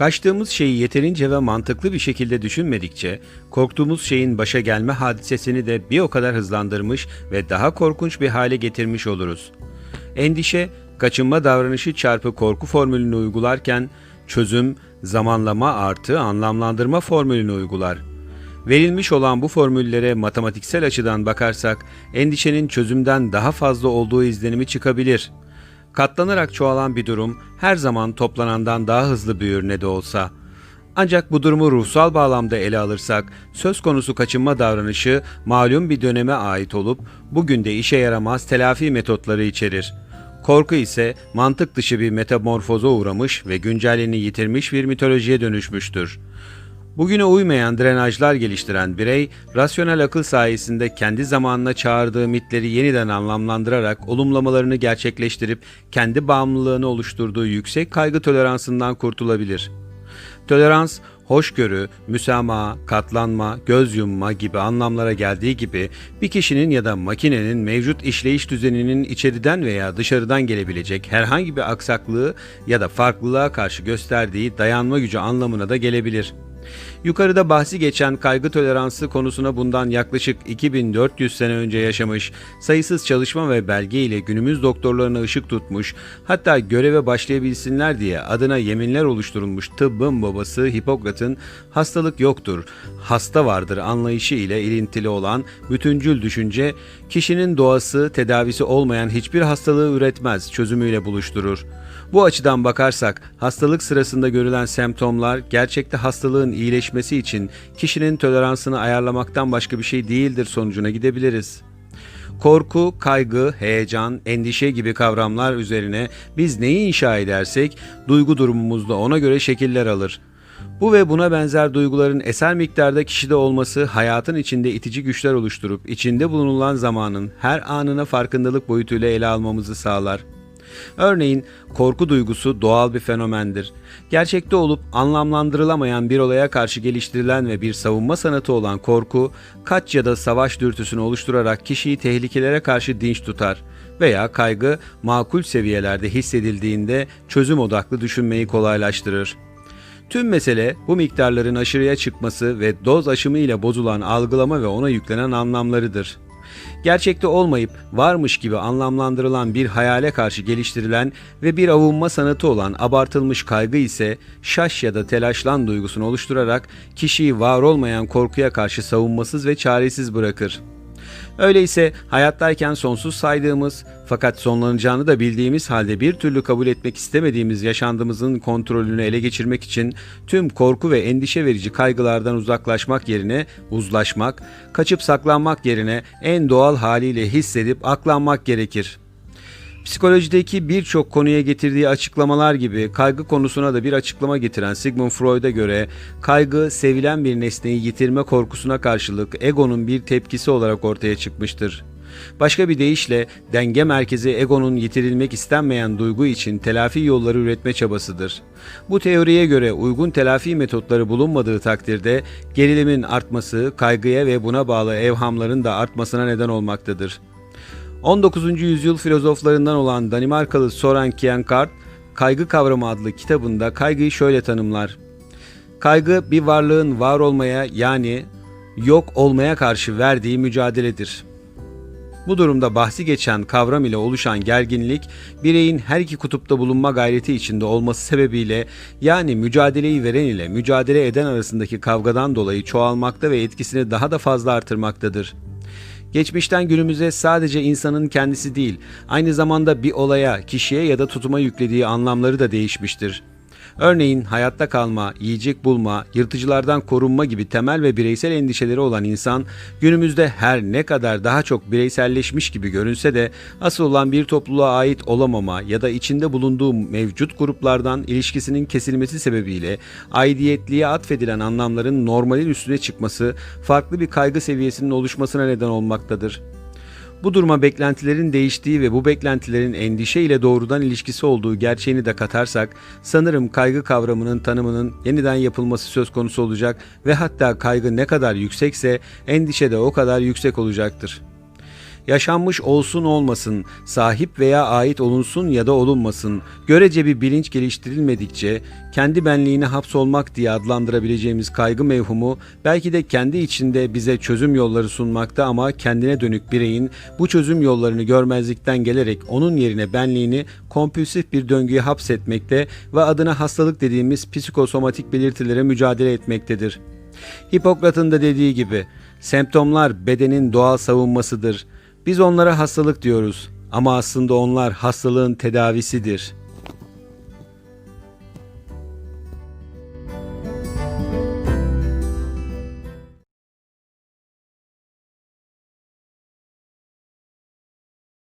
Kaçtığımız şeyi yeterince ve mantıklı bir şekilde düşünmedikçe, korktuğumuz şeyin başa gelme hadisesini de bir o kadar hızlandırmış ve daha korkunç bir hale getirmiş oluruz. Endişe, kaçınma davranışı çarpı korku formülünü uygularken, çözüm, zamanlama artı anlamlandırma formülünü uygular. Verilmiş olan bu formüllere matematiksel açıdan bakarsak, endişenin çözümden daha fazla olduğu izlenimi çıkabilir.'' Katlanarak çoğalan bir durum her zaman toplanandan daha hızlı büyür ne de olsa. Ancak bu durumu ruhsal bağlamda ele alırsak, söz konusu kaçınma davranışı malum bir döneme ait olup bugün de işe yaramaz telafi metotları içerir. Korku ise mantık dışı bir metamorfoza uğramış ve güncelliğini yitirmiş bir mitolojiye dönüşmüştür. Bugüne uymayan drenajlar geliştiren birey, rasyonel akıl sayesinde kendi zamanına çağırdığı mitleri yeniden anlamlandırarak olumlamalarını gerçekleştirip kendi bağımlılığını oluşturduğu yüksek kaygı toleransından kurtulabilir. Tolerans, hoşgörü, müsamaha, katlanma, göz yumma gibi anlamlara geldiği gibi bir kişinin ya da makinenin mevcut işleyiş düzeninin içeriden veya dışarıdan gelebilecek herhangi bir aksaklığı ya da farklılığa karşı gösterdiği dayanma gücü anlamına da gelebilir. Yukarıda bahsi geçen kaygı toleransı konusuna bundan yaklaşık 2400 sene önce yaşamış, sayısız çalışma ve belge ile günümüz doktorlarına ışık tutmuş, hatta göreve başlayabilsinler diye adına yeminler oluşturulmuş tıbbın babası Hipokrat'ın hastalık yoktur, hasta vardır anlayışı ile ilintili olan bütüncül düşünce, kişinin doğası tedavisi olmayan hiçbir hastalığı üretmez çözümüyle buluşturur. Bu açıdan bakarsak hastalık sırasında görülen semptomlar gerçekte hastalığın iyileşmesi için kişinin toleransını ayarlamaktan başka bir şey değildir sonucuna gidebiliriz. Korku, kaygı, heyecan, endişe gibi kavramlar üzerine biz neyi inşa edersek duygu durumumuzda ona göre şekiller alır. Bu ve buna benzer duyguların eser miktarda kişide olması hayatın içinde itici güçler oluşturup içinde bulunulan zamanın her anına farkındalık boyutuyla ele almamızı sağlar. Örneğin korku duygusu doğal bir fenomendir. Gerçekte olup anlamlandırılamayan bir olaya karşı geliştirilen ve bir savunma sanatı olan korku, kaç ya da savaş dürtüsünü oluşturarak kişiyi tehlikelere karşı dinç tutar veya kaygı makul seviyelerde hissedildiğinde çözüm odaklı düşünmeyi kolaylaştırır. Tüm mesele bu miktarların aşırıya çıkması ve doz aşımı ile bozulan algılama ve ona yüklenen anlamlarıdır. Gerçekte olmayıp varmış gibi anlamlandırılan bir hayale karşı geliştirilen ve bir avunma sanatı olan abartılmış kaygı ise şaş ya da telaşlan duygusunu oluşturarak kişiyi var olmayan korkuya karşı savunmasız ve çaresiz bırakır. Öyleyse hayattayken sonsuz saydığımız fakat sonlanacağını da bildiğimiz halde bir türlü kabul etmek istemediğimiz yaşantımızın kontrolünü ele geçirmek için tüm korku ve endişe verici kaygılardan uzaklaşmak yerine uzlaşmak, kaçıp saklanmak yerine en doğal haliyle hissedip aklanmak gerekir.'' Psikolojideki birçok konuya getirdiği açıklamalar gibi kaygı konusuna da bir açıklama getiren Sigmund Freud'a göre kaygı sevilen bir nesneyi yitirme korkusuna karşılık egonun bir tepkisi olarak ortaya çıkmıştır. Başka bir deyişle denge merkezi egonun yitirilmek istenmeyen duygu için telafi yolları üretme çabasıdır. Bu teoriye göre uygun telafi metotları bulunmadığı takdirde gerilimin artması kaygıya ve buna bağlı evhamların da artmasına neden olmaktadır. 19. yüzyıl filozoflarından olan Danimarkalı Soren Kierkegaard, Kaygı Kavramı adlı kitabında kaygıyı şöyle tanımlar. Kaygı bir varlığın var olmaya yani yok olmaya karşı verdiği mücadeledir. Bu durumda bahsi geçen kavram ile oluşan gerginlik, bireyin her iki kutupta bulunma gayreti içinde olması sebebiyle yani mücadeleyi veren ile mücadele eden arasındaki kavgadan dolayı çoğalmakta ve etkisini daha da fazla artırmaktadır. Geçmişten günümüze sadece insanın kendisi değil, aynı zamanda bir olaya, kişiye ya da tutuma yüklediği anlamları da değişmiştir. Örneğin hayatta kalma, yiyecek bulma, yırtıcılardan korunma gibi temel ve bireysel endişeleri olan insan günümüzde her ne kadar daha çok bireyselleşmiş gibi görünse de asıl olan bir topluluğa ait olamama ya da içinde bulunduğu mevcut gruplardan ilişkisinin kesilmesi sebebiyle aidiyetliğe atfedilen anlamların normalin üstüne çıkması farklı bir kaygı seviyesinin oluşmasına neden olmaktadır. Bu duruma beklentilerin değiştiği ve bu beklentilerin endişe ile doğrudan ilişkisi olduğu gerçeğini de katarsak sanırım kaygı kavramının tanımının yeniden yapılması söz konusu olacak ve hatta kaygı ne kadar yüksekse endişe de o kadar yüksek olacaktır. Yaşanmış olsun olmasın, sahip veya ait olunsun ya da olunmasın, görece bir bilinç geliştirilmedikçe kendi benliğine hapsolmak diye adlandırabileceğimiz kaygı mevhumu belki de kendi içinde bize çözüm yolları sunmakta ama kendine dönük bireyin bu çözüm yollarını görmezlikten gelerek onun yerine benliğini kompülsif bir döngüye hapsetmekte ve adına hastalık dediğimiz psikosomatik belirtilere mücadele etmektedir. Hipokrat'ın da dediği gibi semptomlar bedenin doğal savunmasıdır. Biz onlara hastalık diyoruz ama aslında onlar hastalığın tedavisidir.''